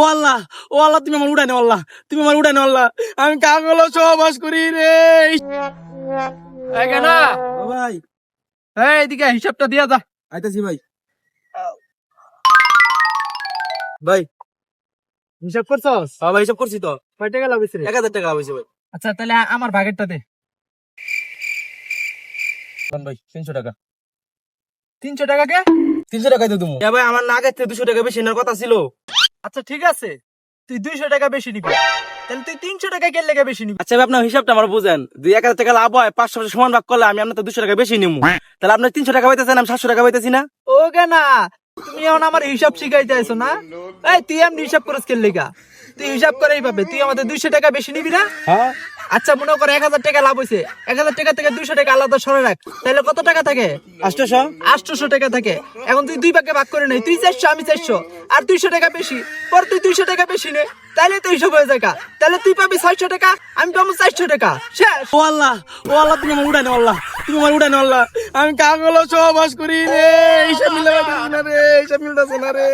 ও আল্লাহ ও আল্লাহ তুমি আমার উড়াই আল্লাহ। তুমি আমার আল্লাহ। আমি কাগল সহবাস করি রে। ভাই। এই এদিকে হিসাবটা দিয়া যা। আইতাছি ভাই। ভাই। হিসাব করছস? হ্যাঁ ভাই হিসাব করছি তো। কয় টাকা লাগছে রে? এক হাজার টাকা হয়েছে ভাই। আচ্ছা তাহলে আমার ভাগেরটা দে। কোন ভাই তিনশো টাকা। তিনশো টাকা কে? তিনশো টাকা দিয়ে তুমি ভাই আমার না দুশো টাকা বেশি নেওয়ার কথা ছিল। আচ্ছা ঠিক আছে। তুই দুইশো টাকা বেশি নিবি। তাহলে তুই তিনশো টাকা কে লেগে বেশি নিবি। আচ্ছা আপনার হিসাবটা আমার বুঝেন। দুই এক হাজার টাকা লাভ হয় পাঁচশো সমান ভাগ করলে আমি আপনার তো দুশো টাকা বেশি নিবো। তাহলে আপনার তিনশো টাকা পাইতেছেন আমি সাতশো টাকা পাইতেছি না? ও কেনা তুমি এখন আমার হিসাব শিখাইতে আইছো না? এই তুই এমনি হিসাব করিস কে লেগা? তুই হিসাব করেই পাবে তুই আমাদের দুইশো টাকা বেশি নিবি না? হ্যাঁ। আচ্ছা মনে কর এক হাজার টাকা লাভ হয়েছে এক হাজার টাকা থেকে দুইশো টাকা আলাদা সরে রাখ। তাহলে কত টাকা থাকে? আষ্টশো আটশোশো টাকা থাকে। এখন তুই দুই ভাগে ভাগ করে নেই তুই চারশো আমি চারশো। আর দুইশো টাকা বেশি। পর তুই দুইশো টাকা বেশি নে। তাহলে তো এইসব হয়ে যায় তাহলে তুই পাবি ছয়শো টাকা, আমি পাবো চারশো টাকা। শেষ। ও আল্লাহ ও আল্লাহ, তুমি আমার উড়ানো আল্লাহ। তুমি আমার উড়ানো আল্লাহ। আমি কাগল সহবাস করি রে এইসব মিলে রে, এইসব না রে।